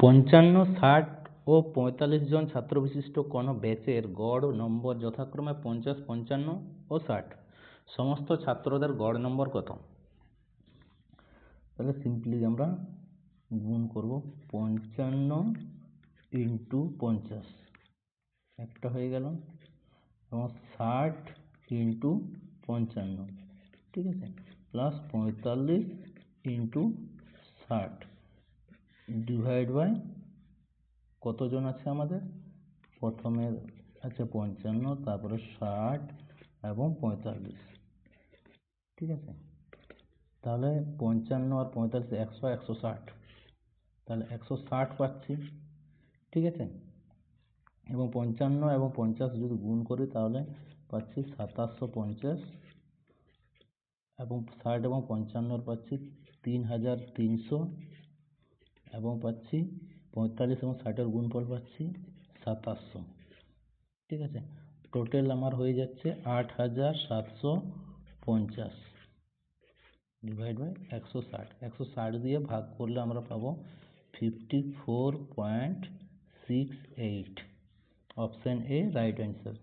পঞ্চান্ন, ষাট ও পঁয়তাল্লিশ জন ছাত্র বিশিষ্ট কোনো ব্যাচের গড় নম্বর যথাক্রমে পঞ্চাশ, পঞ্চান্ন ও ষাট। সমস্ত ছাত্রদের গড় নম্বর কত? তাহলে সিম্পলি আমরা গুণ করব পঞ্চান্ন ইন্টু পঞ্চাশ। একটা হয়ে গেল। এবং ষাট ইন্টু পঞ্চান্ন। ঠিক আছে? প্লাস পঁয়তাল্লিশ ইন্টু ষাট। ডিভাইড বাই কতজন আছে আমাদের? প্রথমে আছে পঞ্চান্ন, তারপরে ষাট এবং পঁয়তাল্লিশ। ঠিক আছে? তাহলে পঞ্চান্ন আর পঁয়তাল্লিশ একশো একশো ষাট। তাহলে একশো ষাট পাচ্ছি। ঠিক আছে? এবং পঞ্চান্ন এবং পঞ্চাশ যদি গুণ করি, তাহলে পাচ্ছি সাতাশশো পঞ্চাশ। এবং ষাট এবং পঞ্চান্নর পাচ্ছি তিন হাজার তিনশো। এবং পাচ্ছি পঁয়তাল্লিশ এবং ষাটের গুণফল পাচ্ছি সাতাশশো। ঠিক আছে? টোটাল আমার হয়ে যাচ্ছে আট হাজার সাতশো পঞ্চাশ ডিভাইড বাই একশো ষাট। একশো ষাট দিয়ে ভাগ করলে আমরা পাবো fifty four point six eight option A right answer